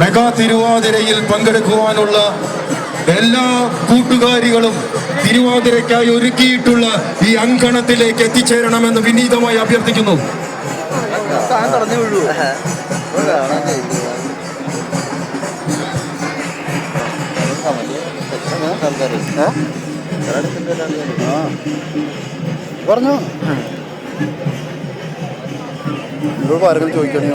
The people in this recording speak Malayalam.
മെഗാ തിരുവാതിരയിൽ പങ്കെടുക്കുവാനുള്ള എല്ലാ കൂട്ടുകാരികളും തിരുവാതിരയ്ക്കായി ഒരുക്കിയിട്ടുള്ള ഈ അങ്കണത്തിലേക്ക് എത്തിച്ചേരണമെന്ന് വിനീതമായി അഭ്യർത്ഥിക്കുന്നു. പറഞ്ഞു നിങ്ങളോട് ആരെങ്കിലും ചോദിക്കണേ